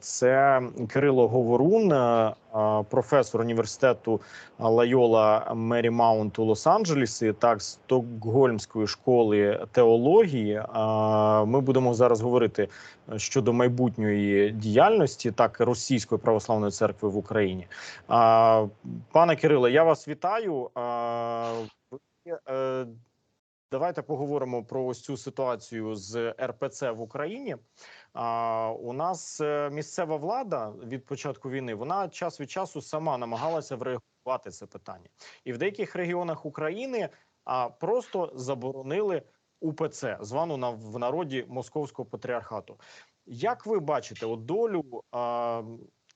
Це Кирило Говорун, е, професор університету Лайола Мері Маунт у Лос-Анджелесі, так Стокгольмської школи теології. Ми будемо зараз говорити щодо майбутньої діяльності так російської православної церкви в Україні. Пане Кириле, я вас вітаю. Давайте поговоримо про ось цю ситуацію з РПЦ в Україні. А у нас е, місцева влада від початку війни вона час від часу сама намагалася врегулювати це питання, і в деяких регіонах України а просто заборонили УПЦ, звану на в народі Московського патріархату. Як ви бачите долю а,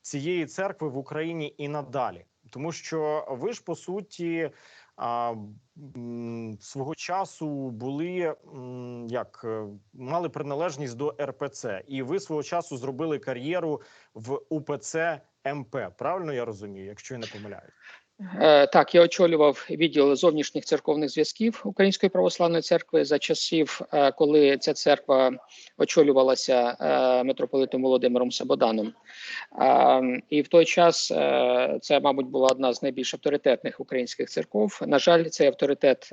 цієї церкви в Україні і надалі? Тому що ви ж по суті а, свого часу були як е, мали приналежність до РПЦ, і ви свого часу зробили кар'єру в УПЦ МП. Правильно я розумію, якщо я не помиляюсь? Е, так, я очолював відділ зовнішніх церковних зв'язків Української православної церкви за часів, е, коли ця церква очолювалася е, митрополитом Володимиром Сабоданом. І в той час це, мабуть, була одна з найбільш авторитетних українських церков. На жаль, цей авторитет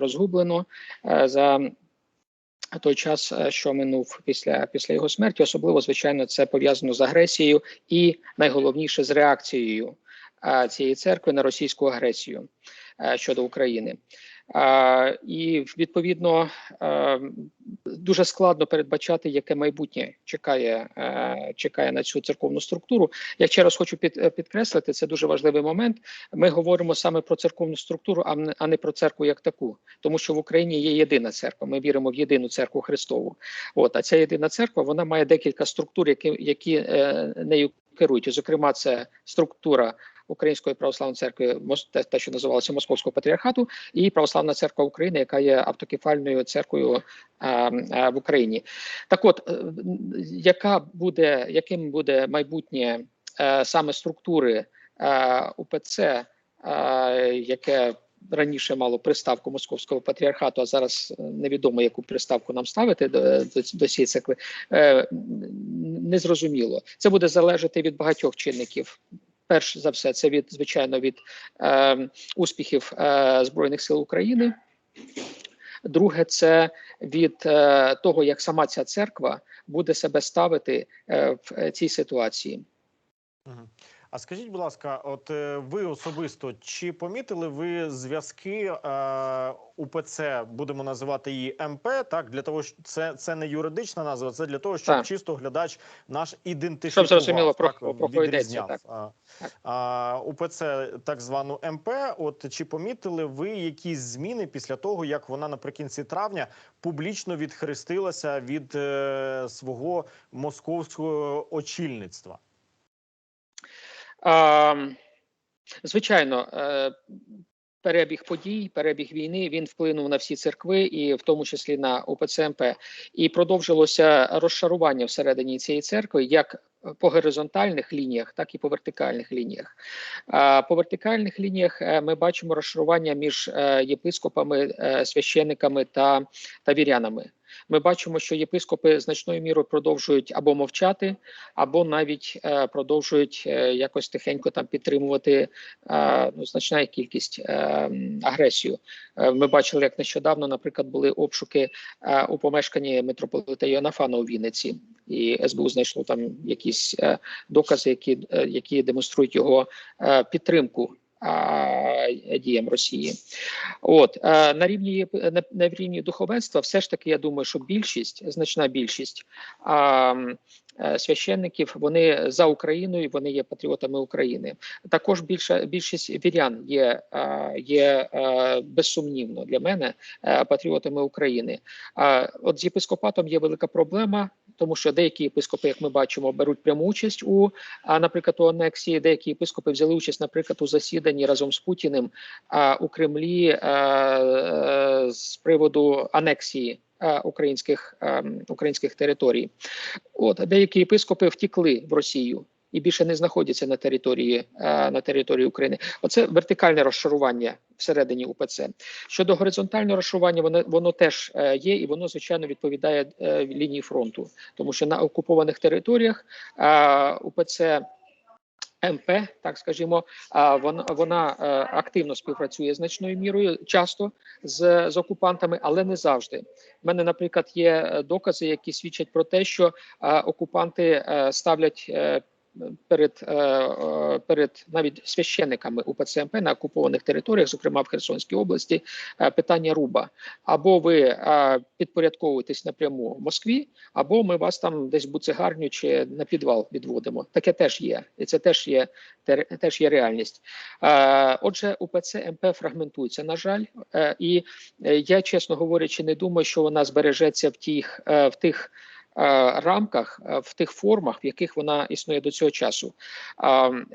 розгублено за. Той час, що минув після після його смерті, особливо звичайно, це пов'язано з агресією і найголовніше з реакцією цієї церкви на російську агресію щодо України. І відповідно дуже складно передбачати, яке майбутнє чекає чекає на цю церковну структуру. Я ще раз хочу під, підкреслити, це дуже важливий момент. Ми говоримо саме про церковну структуру, а не про церкву як таку, тому що в Україні є єдина церква. Ми віримо в єдину церкву Христову. От а ця єдина церква вона має декілька структур, які які е, нею керують. Зокрема, це структура Української православної церкви, те, що називалося Московського патріархату, і Православна церква України, яка є автокефальною церквою в Україні. Так, от е, яка буде, яким буде майбутнє е, саме структури УПЦ, яке Раніше мало приставку московського патріархату, а зараз е, невідомо, яку приставку нам ставити до до, до цієї церкви. Е, Незрозуміло. Це буде залежати від багатьох чинників перш за все, це від звичайно від е, успіхів е, збройних сил України. Друге, це від е, того, як сама ця церква буде себе ставити е, в цій ситуації. А скажіть, будь ласка, от е, ви особисто чи помітили ви зв'язки е, УПЦ, будемо називати її МП, так для того, що це це не юридична назва, це для того, щоб так. чисто глядач наш ідентифікував. Щоб зрозуміло про, про відрізняв. Так. А, а, УПЦ так звану МП. От чи помітили ви якісь зміни після того, як вона наприкінці травня публічно відхрестилася від е, свого московського очільництва? Звичайно, е, перебіг подій, перебіг війни він вплинув на всі церкви, і в тому числі на ОПЦМП. І продовжилося розшарування всередині цієї церкви, як по горизонтальних лініях, так і по вертикальних лініях. По вертикальних лініях е, ми бачимо розшарування між е, єпископами, священниками та, та вірянами. Ми бачимо, що єпископи значною мірою продовжують або мовчати, або навіть е, продовжують е, якось тихенько там підтримувати е, ну, значна кількість е, агресію. Е, ми бачили, як нещодавно, наприклад, були обшуки е, у помешканні митрополита Йонафана у Вінниці, і СБУ знайшло там якісь е, докази, які, е, які демонструють його е, підтримку діям Росії. От на рівні на, рівні духовенства, все ж таки, я думаю, що більшість, значна більшість священників, вони за Україною, вони є патріотами України. Також більша більшість вірян є є безсумнівно для мене патріотами України. А от з єпископатом є велика проблема тому що деякі єпископи, як ми бачимо, беруть пряму участь у, наприклад, у анексії. Деякі єпископи взяли участь, наприклад, у засіданні разом з Путіним у Кремлі з приводу анексії. Українських українських територій, от деякі єпископи втікли в Росію і більше не знаходяться на території е, на території України. Оце вертикальне розшарування всередині УПЦ. Щодо горизонтального розшарування, воно воно теж е, є, і воно звичайно відповідає е, лінії фронту, тому що на окупованих територіях е, УПЦ. МП, так скажімо, вона вона е, активно співпрацює значною мірою, часто з, з окупантами, але не завжди. У мене, наприклад, є е, докази, які свідчать про те, що е, окупанти ставлять. Перед е, е, перед навіть священниками УПЦ МП на окупованих територіях, зокрема в Херсонській області, е, питання руба: або ви підпорядковуєтесь напряму Москві, або ми вас там десь в буцегарню чи на підвал відводимо. Таке теж є, і це теж є теж є реальність. Отже, УПЦ МП фрагментується, на жаль, і я, чесно говорячи, не думаю, що вона збережеться в тих в тих. Е, Рамках е, в тих формах, в яких вона існує до цього часу,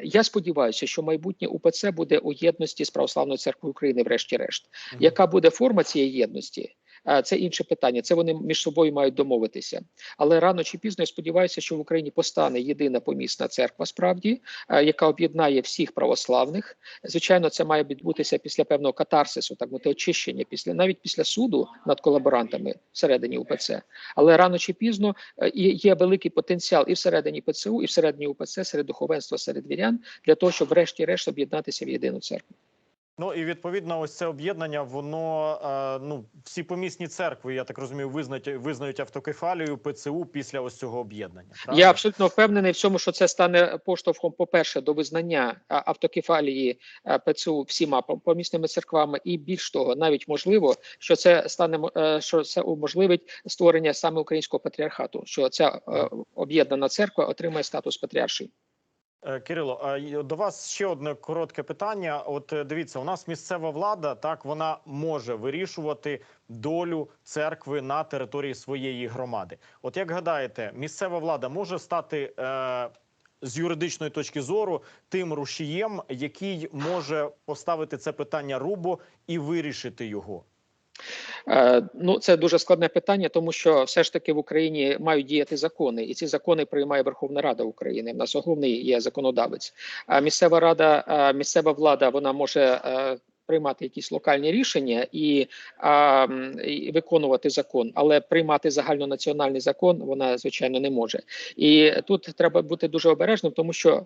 я сподіваюся, що майбутнє УПЦ буде у єдності з православною церквою України, врешті-решт. Яка буде форма цієї єдності? Це інше питання. Це вони між собою мають домовитися. Але рано чи пізно я сподіваюся, що в Україні постане єдина помісна церква, справді, яка об'єднає всіх православних. Звичайно, це має відбутися після певного катарсису, так мовити, очищення, після навіть після суду над колаборантами всередині УПЦ. Але рано чи пізно е, є великий потенціал і всередині ПЦУ, і всередині УПЦ, серед духовенства, серед вірян для того, щоб врешті-решт об'єднатися в єдину церкву. Ну і відповідно, ось це об'єднання, воно е, ну всі помісні церкви, я так розумію, визнають визнають автокефалію ПЦУ після ось цього об'єднання. Я абсолютно впевнений в цьому, що це стане поштовхом, по-перше, до визнання автокефалії ПЦУ всіма помісними церквами, і більш того, навіть можливо, що це стане е, що це уможливить створення саме українського патріархату, що ця е, об'єднана церква отримає статус патріаршої. Е, Кирило, до вас ще одне коротке питання. От е, дивіться, у нас місцева влада, так вона може вирішувати долю церкви на території своєї громади. От як гадаєте, місцева влада може стати е, з юридичної точки зору тим рушієм, який може поставити це питання рубо і вирішити його? Е, Ну, це дуже складне питання, тому що все ж таки в Україні мають діяти закони, і ці закони приймає Верховна Рада України. В нас головний є законодавець. А місцева рада, місцева влада, вона може. е, Приймати якісь локальні рішення і, а, і виконувати закон, але приймати загальнонаціональний закон вона звичайно не може. І тут треба бути дуже обережним, тому що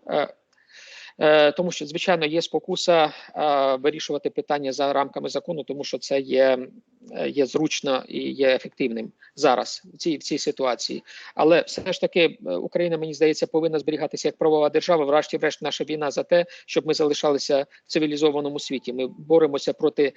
е, тому що звичайно є спокуса е, вирішувати питання за рамками закону, тому що це є, є зручно і є ефективним зараз в цій в цій ситуації. Але все ж таки е, Україна, мені здається, повинна зберігатися як правова держава. Врешті-решт, наша війна за те, щоб ми залишалися в цивілізованому світі. Ми боремося проти е,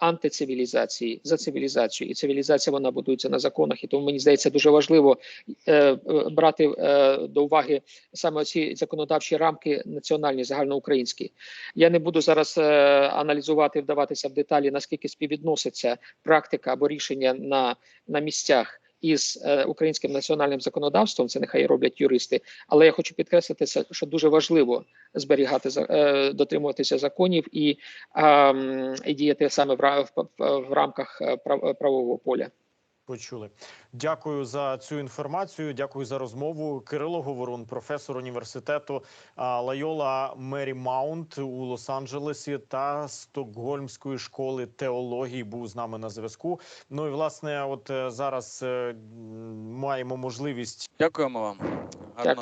антицивілізації за цивілізацію, і цивілізація вона будується на законах. І тому мені здається дуже важливо е, е, брати е, до уваги саме ці законодавчі рамки національні, загальноукраїнські. Я не буду зараз е, аналізувати, вдаватися в деталі, наскільки співвідноситься практика або рішення на, на місцях. Із е, українським національним законодавством це нехай роблять юристи, але я хочу підкреслити, що дуже важливо зберігати е, дотримуватися законів і, і діяти саме в, ра- в, в рамках е, прав- правового поля. Почули. Дякую за цю інформацію. Дякую за розмову. Кирило Говорун, професор університету Лайола Мері Маунт у Лос-Анджелесі та Стокгольмської школи теології був з нами на зв'язку. Ну і власне, от е, зараз е, маємо можливість Дякуємо вам. гарно. Дякую.